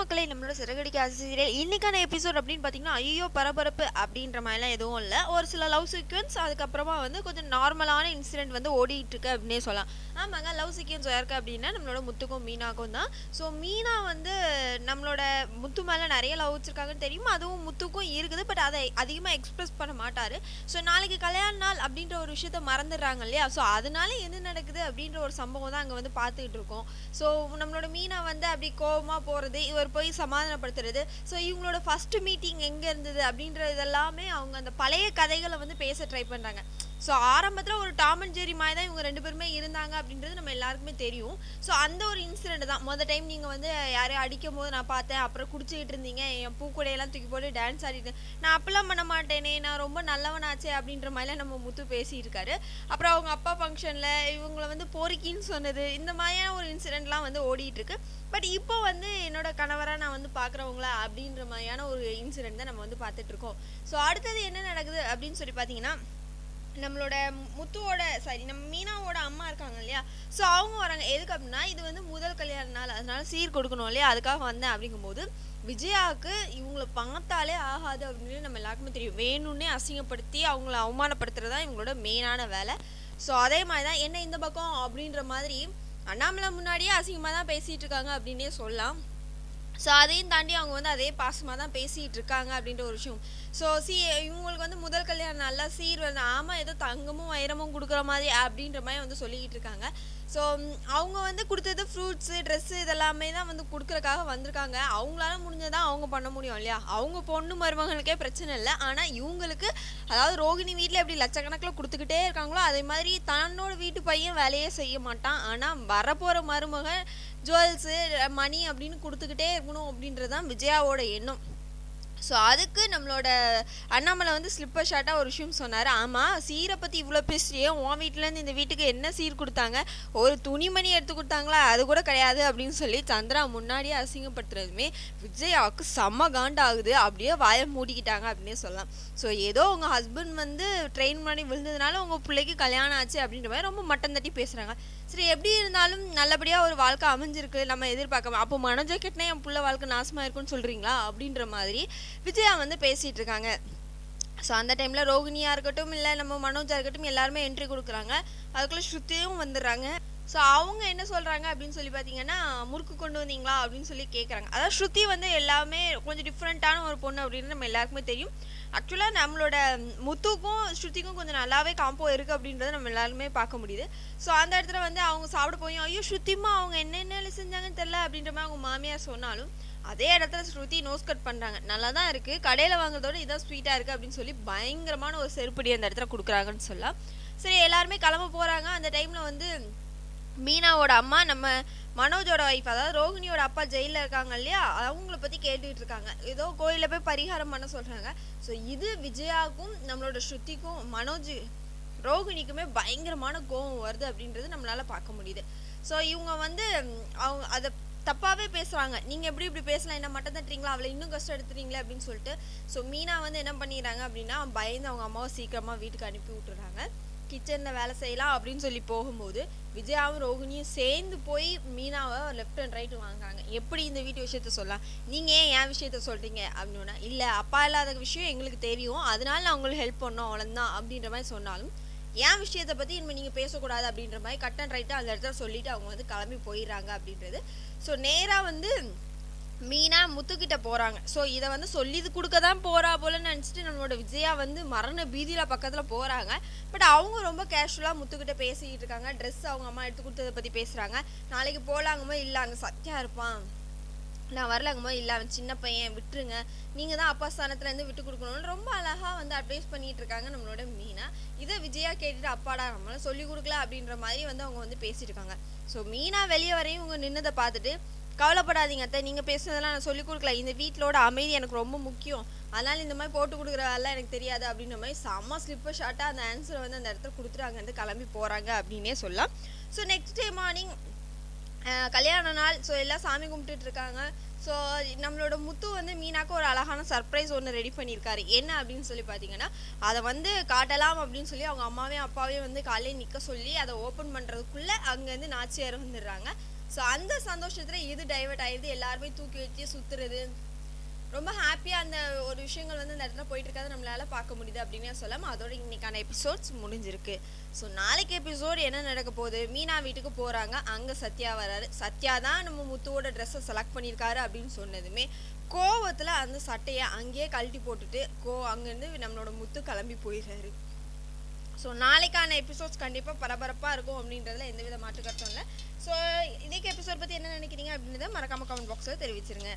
மக்களை நம்மளோட சிறகடிக்க ஆசிரியர் இன்னைக்கான எபிசோட் அப்படின்னு பார்த்தீங்கன்னா ஐயோ பரபரப்பு அப்படின்ற மாதிரிலாம் எதுவும் இல்லை. ஒரு சில லவ் சீக்வன்ஸ் அதுக்கப்புறமா வந்து கொஞ்சம் நார்மலான இன்சிடென்ட் வந்து ஓடிட்டு இருக்கு அப்படின்னே சொல்லலாம். ஆமாங்க லவ் சீக்வன்ஸ் யாருக்கு அப்படின்னா நம்மளோட முத்துக்கும் மீனாக்கும் தான். ஸோ மீனா வந்து நம்மளோட முத்து மேலே நிறைய லவ் வச்சிருக்காங்கன்னு தெரியும்? அதுவும் முத்துக்கும் இருக்குது பட் அதை அதிகமாக எக்ஸ்பிரஸ் பண்ண மாட்டார். ஸோ நாளைக்கு கல்யாண நாள் அப்படின்ற ஒரு விஷயத்த மறந்துடுறாங்க இல்லையா? ஸோ அதனால என்ன நடக்குது அப்படின்ற ஒரு சம்பவம் தான் அங்கே வந்து பார்த்துக்கிட்டு இருக்கோம். ஸோ நம்மளோட மீனா வந்து அப்படி கோபமாக போகிறது இவர் போய் சமாதானப்படுத்துறது. ஸோ இவங்களோட ஃபர்ஸ்ட் மீட்டிங் எங்கே இருந்தது அப்படின்றது எல்லாமே அவங்க அந்த பழைய கதைகளை வந்து பேச ட்ரை பண்ணுறாங்க ஸோ ஆரம்பத்தில் ஒரு டாம் அண்ட் ஜெரி மாதிரி தான் இவங்க ரெண்டு பேருமே இருந்தாங்க அப்படின்றது நம்ம எல்லாருக்குமே தெரியும். ஸோ அந்த ஒரு இன்சிடென்ட் தான். மொதல் டைம் நீங்கள் வந்து யாரையும் அடிக்கும் போது நான் பார்த்தேன். அப்புறம் குடிச்சிக்கிட்டு இருந்தீங்க. என் பூக்கூடையெல்லாம் தூக்கி போட்டு டான்ஸ் ஆடிட்டு நான் அப்பெல்லாம் பண்ண மாட்டேனே. நான் ரொம்ப நல்லவனாச்சே அப்படின்ற மாதிரிலாம் நம்ம முத்து பேசியிருக்காரு. அப்புறம் அவங்க அப்பா ஃபங்க்ஷனில் இவங்கள வந்து போரிக்கின்னு சொன்னது. இந்த மாதிரியான ஒரு இன்சிடென்ட்லாம் வந்து ஓடிட்டுருக்கு. பட் இப்போ வந்து என்னோட கணவராக நான் வந்து பார்க்குறவங்களா அப்படின்ற மாதிரியான ஒரு இன்சிடென்ட் தான் நம்ம வந்து பார்த்துட்ருக்கோம் ஸோ அடுத்தது என்ன நடக்குது அப்படின்னு சொல்லி பார்த்தீங்கன்னா நம்மளோட முத்துவோட சாரி நம்ம மீனாவோட அம்மா இருக்காங்க இல்லையா? ஸோ அவங்க வராங்க. எதுக்கு அப்படின்னா இது வந்து முதல் கல்யாண நாள். அதனால சீர் கொடுக்கணும் இல்லையா? அதுக்காக வந்தேன் அப்படிங்கும்போது விஜயாவுக்கு இவங்கள பார்த்தாலே ஆகாது அப்படின்னு நம்ம எல்லாருக்குமே தெரியும். வேணும்னே அசிங்கப்படுத்தி அவங்கள அவமானப்படுத்துறது தான் இவங்களோட மெயினான வேலை. ஸோ அதே மாதிரி தான் என்ன இந்த பக்கம் அப்படின்ற மாதிரி அண்ணாமலை முன்னாடியே அசிங்கமாக தான் பேசிகிட்டு இருக்காங்க அப்படின்னே சொல்லலாம். ஸோ அதையும் தாண்டி அவங்க வந்து அதே பாசமாக தான் பேசிகிட்டு இருக்காங்க அப்படின்ற ஒரு விஷயம். ஸோ சி இவங்களுக்கு வந்து முதல் கல்யாணம் நல்லா சீர் வந்து ஆமாம் ஏதோ தங்கமும் வைரமும் கொடுக்குற மாதிரி அப்படின்ற மாதிரி வந்து சொல்லிக்கிட்டு இருக்காங்க ஸோ அவங்க வந்து கொடுத்தது ஃப்ரூட்ஸு ட்ரெஸ்ஸு இதெல்லாமே தான் வந்து கொடுக்குறக்காக வந்திருக்காங்க. அவங்களால முடிஞ்சதான் அவங்க பண்ண முடியும் இல்லையா? அவங்க பொண்ணு மருமகளுக்கே பிரச்சனை இல்லை. ஆனால் இவங்களுக்கு அதாவது ரோகிணி வீட்டில் எப்படி லட்சக்கணக்கில் கொடுத்துக்கிட்டே இருக்காங்களோ அதே மாதிரி தன்னோட வீட்டு பையன் வேலையே செய்ய மாட்டான். ஆனால் வரப்போகிற மருமகன் ஜுவல்ஸு மணி அப்படின்னு கொடுத்துக்கிட்டே இருக்கணும் அப்படின்றது தான் விஜயாவோட எண்ணம். ஸோ அதுக்கு நம்மளோட அண்ணாமலை வந்து ஸ்லிப்பர் ஷார்ட்டாக ஒரு விஷயம் சொன்னார். ஆமாம் சீரை பற்றி இவ்வளோ பேசுறியே உன் வீட்டிலேருந்து இந்த வீட்டுக்கு என்ன சீர் கொடுத்தாங்க? ஒரு துணிமணி எடுத்து கொடுத்தாங்களா? அது கூட கிடையாது அப்படின்னு சொல்லி சந்திரா முன்னாடியே அசிங்கப்படுத்துறதுமே விஜயாவுக்கு செம்ம காண்டாகுது. அப்படியே வாயை மூடிக்கிட்டாங்க அப்படின்னே சொல்லலாம். ஸோ ஏதோ உங்கள் ஹஸ்பண்ட் வந்து ட்ரெயின் முன்னாடி விழுந்ததுனால உங்கள் பிள்ளைக்கு கல்யாணம் ஆச்சு அப்படின்ற மாதிரி ரொம்ப மட்டம் தட்டி பேசுகிறாங்க சரி எப்படி இருந்தாலும் நல்லபடியாக ஒரு வாழ்க்கை அமைஞ்சிருக்கு. நம்ம எதிர்பார்க்க அப்போ மனோஜா என் பிள்ளை வாழ்க்கை நாசமாக இருக்குன்னு சொல்கிறீங்களா அப்படின்ற மாதிரி விஜயா வந்து பேசிகிட்டு இருக்காங்க ஸோ அந்த டைமில் ரோகிணியாக இருக்கட்டும் இல்லை நம்ம மனோஜா இருக்கட்டும் எல்லாருமே என்ட்ரி கொடுக்குறாங்க. அதுக்குள்ளே ஸ்ருத்தியும் வந்துடுறாங்க. ஸோ அவங்க என்ன சொல்கிறாங்க அப்படின்னு சொல்லி பார்த்தீங்கன்னா முறுக்கு கொண்டு வந்தீங்களா அப்படின்னு சொல்லி கேட்குறாங்க அதாவது ஸ்ருதி வந்து எல்லாமே கொஞ்சம் டிஃப்ரெண்ட்டான ஒரு பொண்ணு அப்படின்னு நம்ம எல்லாருக்குமே தெரியும். ஆக்சுவலாக நம்மளோட முத்துக்கும் ஸ்ருதிக்கும் கொஞ்சம் நல்லாவே காம்போ இருக்குது அப்படின்றத நம்ம எல்லாருமே பார்க்க முடியுது. ஸோ அந்த இடத்துல வந்து அவங்க சாப்பிட போய் ஐயோ ஸ்ருத்திமா அவங்க என்னென்ன செஞ்சாங்கன்னு தெரில அப்படின்ற மாதிரி அவங்க மாமியார் சொன்னாலும் அதே இடத்துல ஸ்ருதி நோஸ் கட் பண்ணுறாங்க நல்லா தான் இருக்குது கடையில் வாங்குறதோட இதான் ஸ்வீட்டாக இருக்குது அப்படின்னு சொல்லி பயங்கரமான ஒரு செருப்படி அந்த இடத்துல கொடுக்குறாங்கன்னு சொல்லலாம். சரி எல்லாருமே கிளம்ப போகிறாங்க அந்த டைமில் வந்து மீனாவோட அம்மா நம்ம மனோஜோட ஒய்ஃப் அதாவது ரோஹிணியோட அப்பா ஜெயிலில் இருக்காங்க இல்லையா? அவங்கள பற்றி கேட்டுக்கிட்டு இருக்காங்க. ஏதோ கோயிலில் போய் பரிகாரம் பண்ண சொல்கிறாங்க ஸோ இது விஜயாவுக்கும் நம்மளோட ஸ்ருதிக்கும் மனோஜ் ரோஹிணிக்குமே பயங்கரமான கோவம் வருது அப்படின்றது நம்மளால் பார்க்க முடியுது. ஸோ இவங்க வந்து அவங்க அதை தப்பாகவே பேசுகிறாங்க நீங்கள் எப்படி இப்படி பேசலாம்? என்ன மட்டும் தட்டுறீங்களா? அவளை இன்னும் கஷ்டம் எடுத்துறீங்களே அப்படின்னு சொல்லிட்டு ஸோ மீனா வந்து என்ன பண்ணிடுறாங்க அப்படின்னா பயந்து அவங்க அம்மாவை சீக்கிரமாக வீட்டுக்கு அனுப்பி விட்டுறாங்க. கிச்சனில் வேலை செய்யலாம் அப்படின்னு சொல்லி போகும்போது விஜயாவும் ரோகிணியும் சேர்ந்து போய் மீனாவை லெஃப்ட் அண்ட் ரைட் வாங்குறாங்க. எப்படி இந்த வீட்டு விஷயத்த சொல்லலாம்? நீங்கள் ஏன் என் விஷயத்த சொல்கிறீங்க அப்படின்னா இல்லை அப்பா இல்லாத விஷயம் எங்களுக்கு தெரியும். அதனால நான் உங்களுக்கு ஹெல்ப் பண்ணோம். அவ்வளோதான் அப்படின்ற மாதிரி சொன்னாலும் ஏன் விஷயத்தை பற்றி இனிமேல் நீங்கள் பேசக்கூடாது அப்படின்ற மாதிரி கட் அண்ட் ரைட்டாக அந்த இடத்துல சொல்லிவிட்டு அவங்க வந்து கிளம்பி போயிடுறாங்க அப்படின்றது. ஸோ நேராக வந்து மீனா முத்துக்கிட்ட போகிறாங்க ஸோ இதை வந்து சொல்லி இது கொடுக்க தான் போகிறா போலன்னு நினச்சிட்டு நம்மளோட விஜயா வந்து மரண பீதியில் பக்கத்தில் போகிறாங்க பட் அவங்க ரொம்ப கேஷுவலாக முத்துக்கிட்ட பேசிக்கிட்டு இருக்காங்க. ட்ரெஸ் அவங்க அம்மா எடுத்து கொடுத்ததை பற்றி பேசுகிறாங்க நாளைக்கு போகலாங்கமோ இல்லை அங்கே சத்தியா இருப்பான். நான் வரலங்கம்மா இல்லை அவன் சின்ன பையன் விட்டுருங்க. நீங்கள் தான் அப்பா ஸ்தானத்துலேருந்து விட்டு கொடுக்கணும்னு ரொம்ப அழகாக வந்து அட்வைஸ் பண்ணிட்டு இருக்காங்க நம்மளோட மீனா. இதை விஜயா கேட்டுட்டு அப்பாடா நம்மளால சொல்லி கொடுக்கல அப்படின்ற மாதிரி வந்து அவங்க வந்து பேசிட்டு இருக்காங்க. ஸோ மீனா வெளியே வரையும் இவங்க நின்னதை பார்த்துட்டு கவலைப்படாதீங்க அத்தை. நீங்கள் பேசுனதெல்லாம் நான் சொல்லிக் கொடுக்கல. இந்த வீட்டிலோட அமைதி எனக்கு ரொம்ப முக்கியம். அதனால் இந்த மாதிரி போட்டு கொடுக்குறதெல்லாம் எனக்கு தெரியாது அப்படின்ற மாதிரி செம்ம ஸ்லிப்பர் ஷார்ட்டாக அந்த ஆன்சரை வந்து அந்த இடத்துல கொடுத்துட்டு அங்கேருந்து கிளம்பி போகிறாங்க அப்படின்னே சொல்லலாம். ஸோ நெக்ஸ்ட் டே மார்னிங் கல்யாண நாள். ஸோ எல்லாம் சாமி கும்பிட்டுட்டு இருக்காங்க. ஸோ நம்மளோட முத்து வந்து மீனாக்கு ஒரு அழகான சர்ப்ரைஸ் ஒன்று ரெடி பண்ணியிருக்காரு. என்ன அப்படின்னு சொல்லி பார்த்தீங்கன்னா அதை வந்து காட்டலாம் அப்படின்னு சொல்லி அவங்க அம்மாவையும் அப்பாவையும் வந்து காலையில் நிற்க சொல்லி அதை ஓப்பன் பண்ணுறதுக்குள்ளே அங்கேருந்து நாச்சியார் வந்துடுறாங்க. ஸோ அந்த சந்தோஷத்தில் இது டைவர்ட் ஆயிடுது. எல்லாருமே தூக்கி வச்சு சுற்றுறது ரொம்ப ஹாப்பியாக அந்த ஒரு விஷயங்கள் வந்து அந்த இடத்துல போயிட்டு இருக்காது நம்மளால பார்க்க முடியுது அப்படின்னே சொல்லாமல் அதோட இன்னைக்கான எபிசோட்ஸ் முடிஞ்சிருக்கு. ஸோ நாளைக்கு எபிசோட் என்ன நடக்க போகுது? மீனா வீட்டுக்கு போகிறாங்க அங்கே சத்யா வராரு. சத்யா தான் நம்ம முத்துவோட ட்ரெஸ்ஸை செலக்ட் பண்ணியிருக்காரு அப்படின்னு சொன்னதுமே கோவத்தில் அந்த சட்டையை அங்கேயே கழட்டி போட்டுட்டு கோ அங்கேருந்து நம்மளோட முத்து கிளம்பி போயிடுறாரு. ஸோ நாளைக்கான எபிசோட்ஸ் கண்டிப்பாக பரபரப்பாக இருக்கும் அப்படின்றதுல எந்தவித மாற்று கருத்தும் இல்லை. ஸோ இன்னைக்கு எபிசோட் பற்றி என்ன நினைக்கிறீங்க அப்படின்றத மறக்காமல் கமெண்ட் பாக்ஸில் தெரிவிச்சிருங்க.